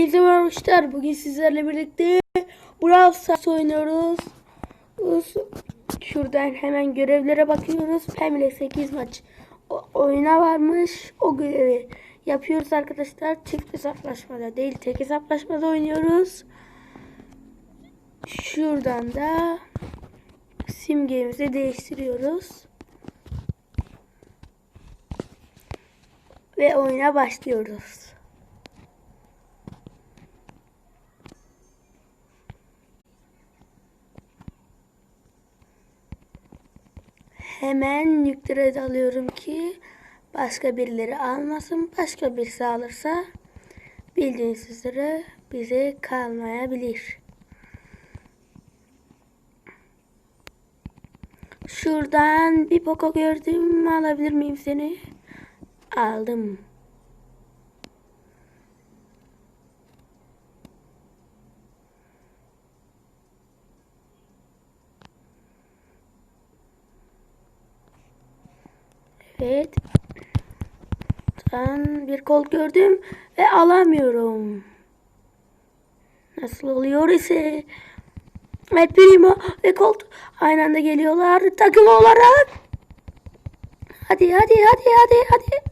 Merhaba arkadaşlar. Bugün sizlerle birlikte Brawl Stars oynuyoruz. Şuradan hemen görevlere bakıyoruz. Pem'le 8 maç o- oyuna varmış. O görevi yapıyoruz arkadaşlar. Çift hesaplaşmada değil tek hesaplaşmada oynuyoruz. Şuradan da simgemizi değiştiriyoruz. Ve oyuna başlıyoruz. Hemen yüklere alıyorum ki başka birileri almasın. Başka birisi alırsa bildiğiniz üzere bize kalmayabilir. Şuradan bir poco gördüm. Alabilir miyim seni? Aldım. Evet. Ben bir kol gördüm ve alamıyorum. Nasıl oluyor ise? Evet Primo ve Colt aynı anda geliyorlar takım olarak. Hadi hadi hadi hadi hadi.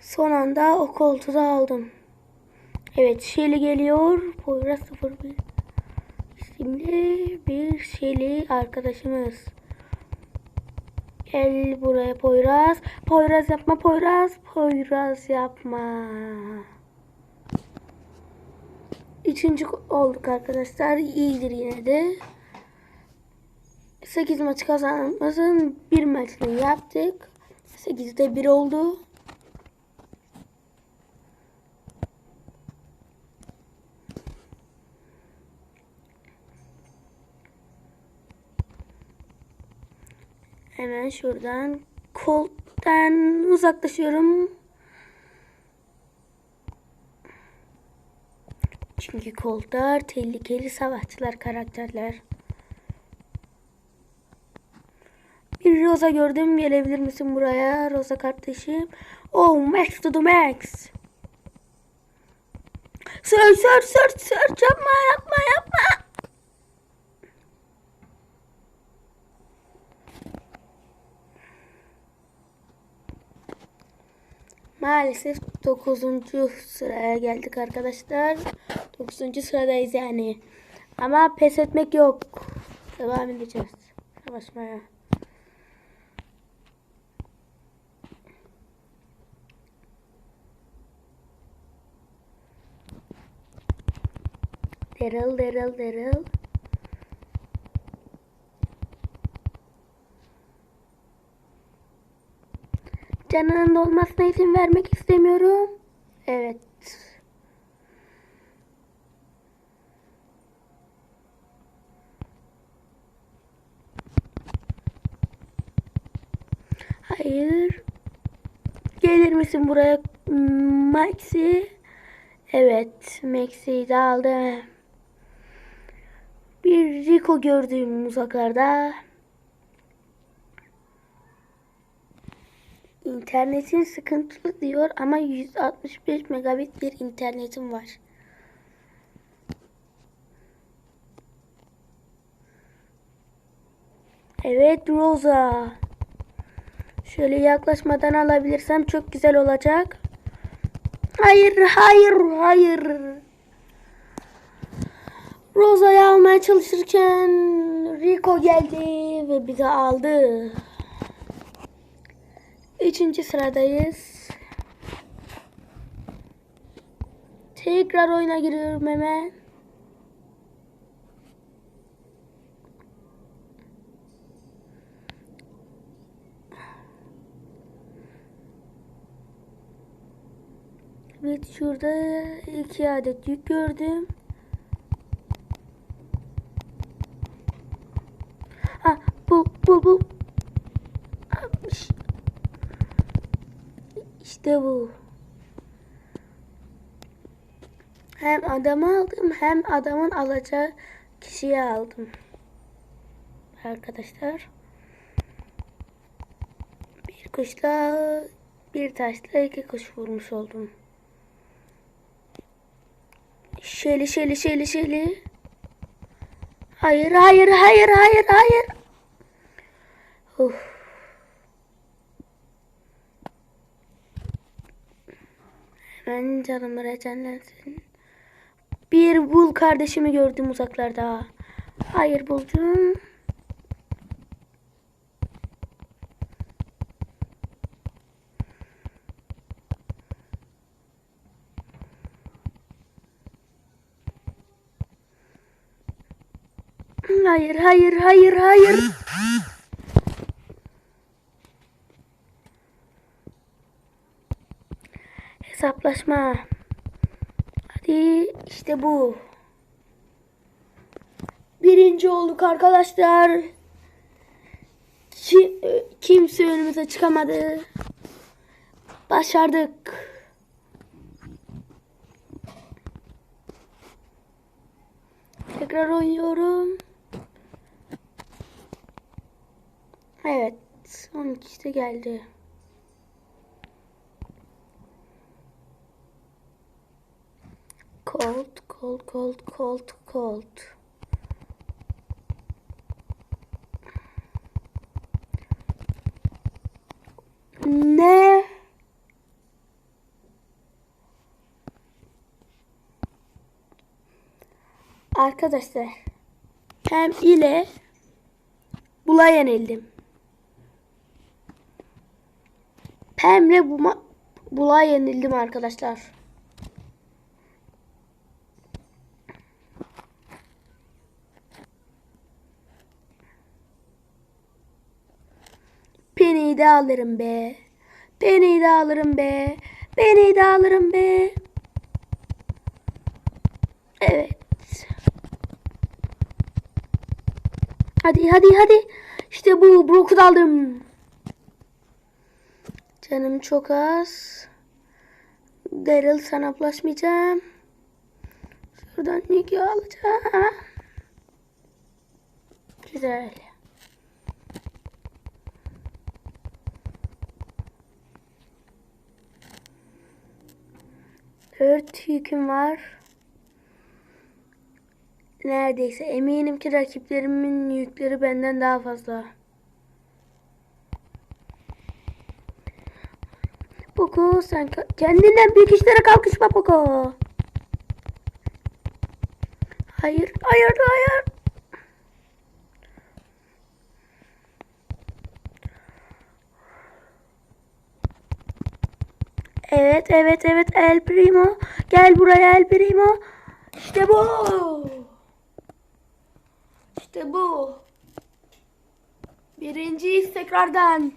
Son anda o koltuğu aldım. Evet Shelly geliyor. Poyraz 01 isimli bir Shelly arkadaşımız. Gel buraya Poyraz. Poyraz yapma Poyraz. Poyraz yapma. Üçüncü olduk arkadaşlar. İyidir yine de. 8 maç kazanmamızın bir maçını yaptık. 8'de 1 oldu. Hemen şuradan koldan uzaklaşıyorum. Çünkü kollar tehlikeli savaşçılar karakterler. Bir Rosa gördüm. Gelebilir misin buraya Rosa kardeşim? Oh Max to the Max. Sır sır sır sır yapma yapma yapma. Maalesef 9. sıraya geldik arkadaşlar. 9. sıradayız yani. Ama pes etmek yok. Devam edeceğiz. Savaşmaya. Daryl, Daryl, Daryl. Canının dolmasına izin vermek istemiyorum. Evet. Hayır. Gelir misin buraya Maxi? Evet, Maxi'yi de aldım. Bir Rico gördüğüm uzaklarda. İnternetin sıkıntılı diyor ama 165 megabit bir internetim var. Evet Rosa. Şöyle yaklaşmadan alabilirsem çok güzel olacak. Hayır, hayır, hayır. Rosa'yı almaya çalışırken Rico geldi ve bizi aldı. Üçüncü sıradayız. Tekrar oyuna giriyorum hemen. Evet şurada iki adet yük gördüm. Ha bu bu bu. Almış. İşte bu. Hem adamı aldım hem adamın alacağı kişiyi aldım. Arkadaşlar. Bir kuşla Bir taşla iki kuş vurmuş oldum. Şeli şeli şeli şeli. Hayır hayır hayır hayır hayır. Uf. Hemen canım recenlensin. Bir bul kardeşimi gördüm uzaklarda. Hayır buldum. Hayır, hayır, hayır, hayır. Hesaplaşma. İşte bu. Birinci olduk arkadaşlar. Ki, kimse önümüze çıkamadı. Başardık. Tekrar oynuyorum. Evet. Son işte geldi. Cold, cold, cold, cold. Ne? Arkadaşlar hem ile bula yenildim. Pem'le buma, bula yenildim arkadaşlar. Beni de alırım be. Beni de alırım be. Beni de alırım be. Evet. Hadi hadi hadi. İşte bu Brock'u da aldım. Canım çok az. Daryl sana bulaşmayacağım. Şuradan Nick'i alacağım. Güzel. Dört yüküm var. Neredeyse eminim ki rakiplerimin yükleri benden daha fazla. Poco sen kendinden büyük işlere kalkışma Poco. Hayır, hayır, hayır. Evet, evet, evet. El Primo. Gel buraya El Primo. İşte bu. İşte bu. Birinciyiz tekrardan.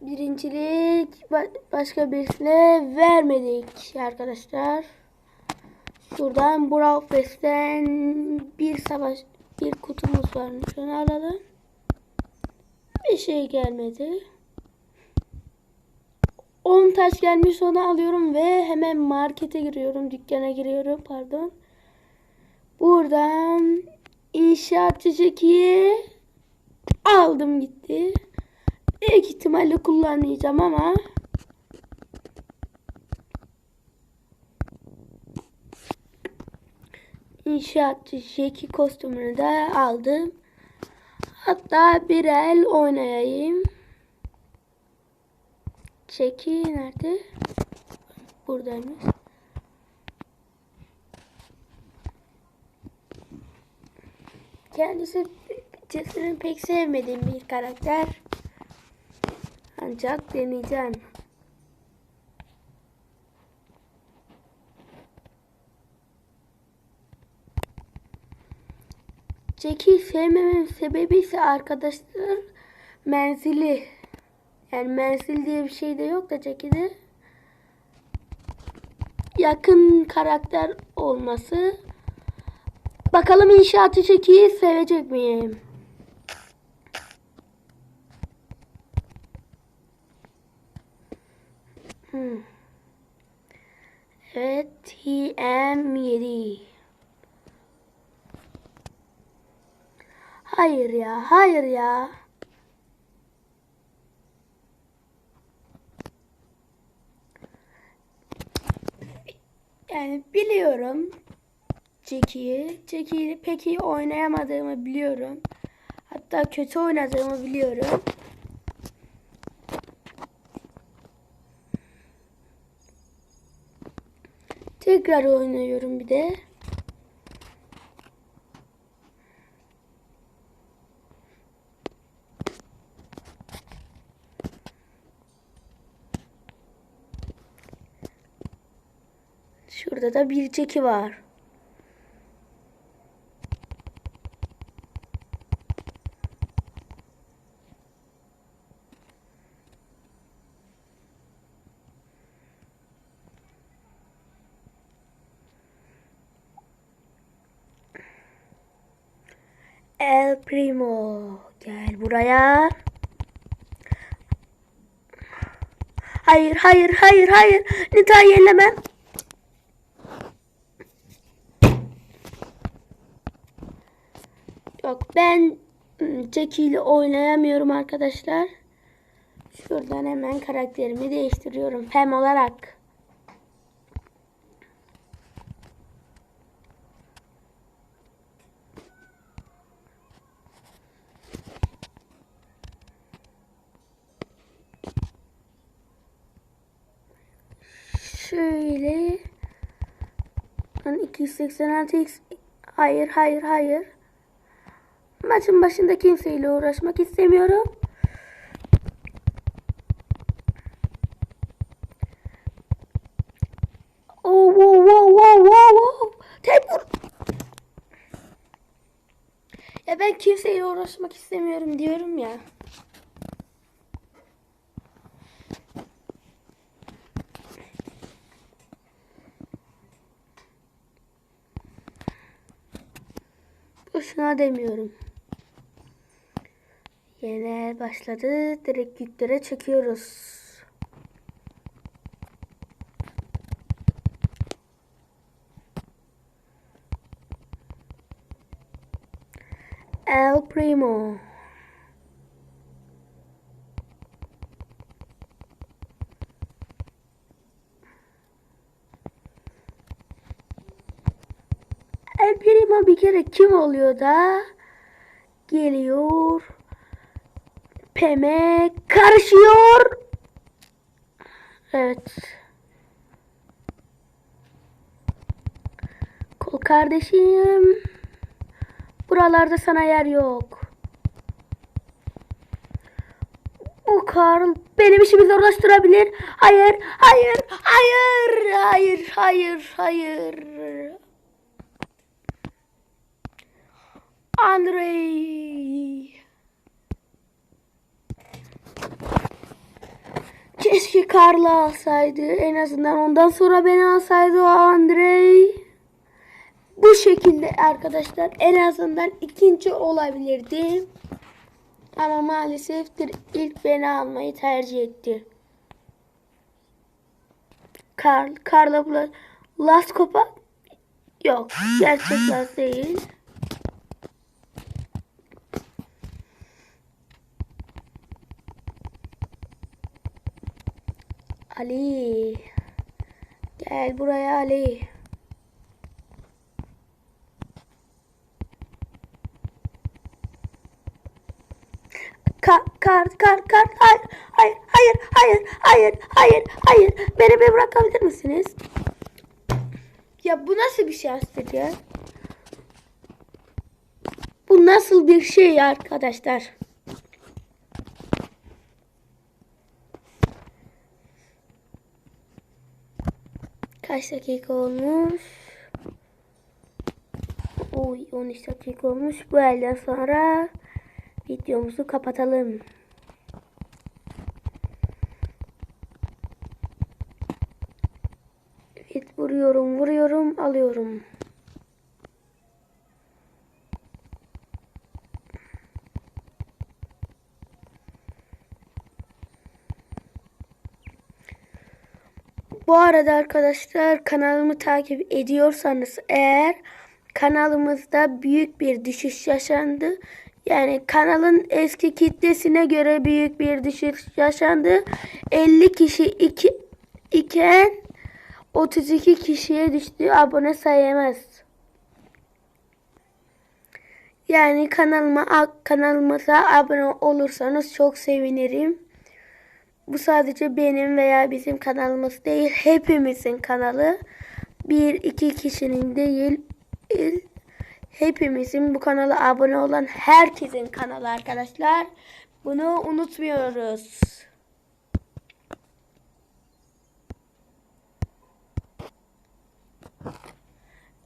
Birincilik başka birisine vermedik arkadaşlar. Şuradan Brawl Fest'ten bir savaş bir kutumuz var. Şunu alalım. Bir şey gelmedi. 10 taş gelmiş onu alıyorum ve hemen markete giriyorum. Dükkana giriyorum pardon. Buradan inşaatçı çekiyi aldım gitti. Büyük ihtimalle kullanmayacağım ama inşaatçı Jackie kostümünü de aldım. Hatta bir el oynayayım. Jackie nerede? Buradaymış. Kendisi Cesur'un pek sevmediğim bir karakter. Ancak deneyeceğim. Jack'i sevmememin sebebi ise arkadaşlar menzili. Yani menzil diye bir şey de yok da Jack'ide. Yakın karakter olması. Bakalım inşaatı Jack'i sevecek miyim? Hmm. Evet, TM7. Hayır ya, hayır ya. Yani biliyorum Jackie'yi. Jackie'yi pek iyi oynayamadığımı biliyorum. Hatta kötü oynadığımı biliyorum. Tekrar oynuyorum bir de. Şurada da bir çeki var. El Primo gel buraya. Hayır hayır hayır hayır. Nita yenileme. Yok ben ım, Jackie oynayamıyorum arkadaşlar. Şuradan hemen karakterimi değiştiriyorum. Pem olarak. Şöyle. Lan 286x. Hayır hayır hayır. Maçın başında kimseyle uğraşmak istemiyorum. Oh, wow, wow, wow, wow, wow. Tek vur. Ya ben kimseyle uğraşmak istemiyorum diyorum ya. Boşuna demiyorum. Yine başladı. Direkt yüklere çekiyoruz. El Primo. El Primo bir kere kim oluyor da geliyor. Pem'e karışıyor. Evet. Kol kardeşim. Buralarda sana yer yok. Bu Karl benim işimi zorlaştırabilir. Hayır, hayır, hayır, hayır, hayır, hayır. Andrei. Keşke Karl'ı alsaydı. En azından ondan sonra beni alsaydı o Andrei. Bu şekilde arkadaşlar en azından ikinci olabilirdi. Ama maalesef ilk beni almayı tercih etti. Karl, Karl'a bula Las Copa yok. Gerçek Las değil. Ali. Gel buraya Ali. Kar, kar, kar, kar. Hayır, hayır, hayır, hayır, hayır, hayır, hayır. Beni bir bırakabilir misiniz? Ya bu nasıl bir şansdır ya? Bu nasıl bir şey arkadaşlar? Kaç dakika olmuş? Oy 13 dakika olmuş. Bu elden sonra videomuzu kapatalım. Evet vuruyorum vuruyorum alıyorum. Bu arada arkadaşlar kanalımı takip ediyorsanız eğer kanalımızda büyük bir düşüş yaşandı. Yani kanalın eski kitlesine göre büyük bir düşüş yaşandı. 50 kişi iki, iken 32 kişiye düştü. Abone sayamaz. Yani kanalıma kanalımıza abone olursanız çok sevinirim. Bu sadece benim veya bizim kanalımız değil, hepimizin kanalı. Bir iki kişinin değil, hepimizin bu kanala abone olan herkesin kanalı arkadaşlar. Bunu unutmuyoruz.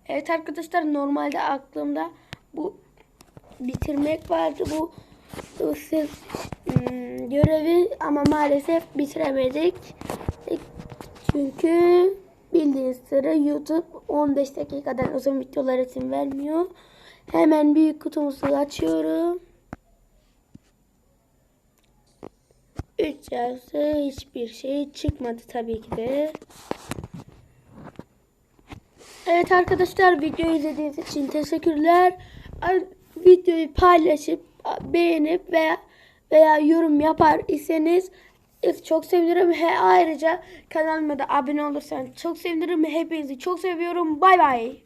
Evet arkadaşlar normalde aklımda bu bitirmek vardı bu, bu hmm, görevi ama maalesef bitiremedik. E, Çünkü bildiğiniz üzere YouTube 15 dakikadan uzun videolar izin vermiyor. Hemen büyük kutumuzu açıyorum. 3 yazdı. Hiçbir şey çıkmadı tabii ki de. Evet arkadaşlar videoyu izlediğiniz için teşekkürler. Videoyu paylaşıp beğenip veya veya yorum yapar iseniz çok sevinirim. He, ayrıca kanalıma da abone olursanız çok sevinirim. Hepinizi çok seviyorum. Bay bay.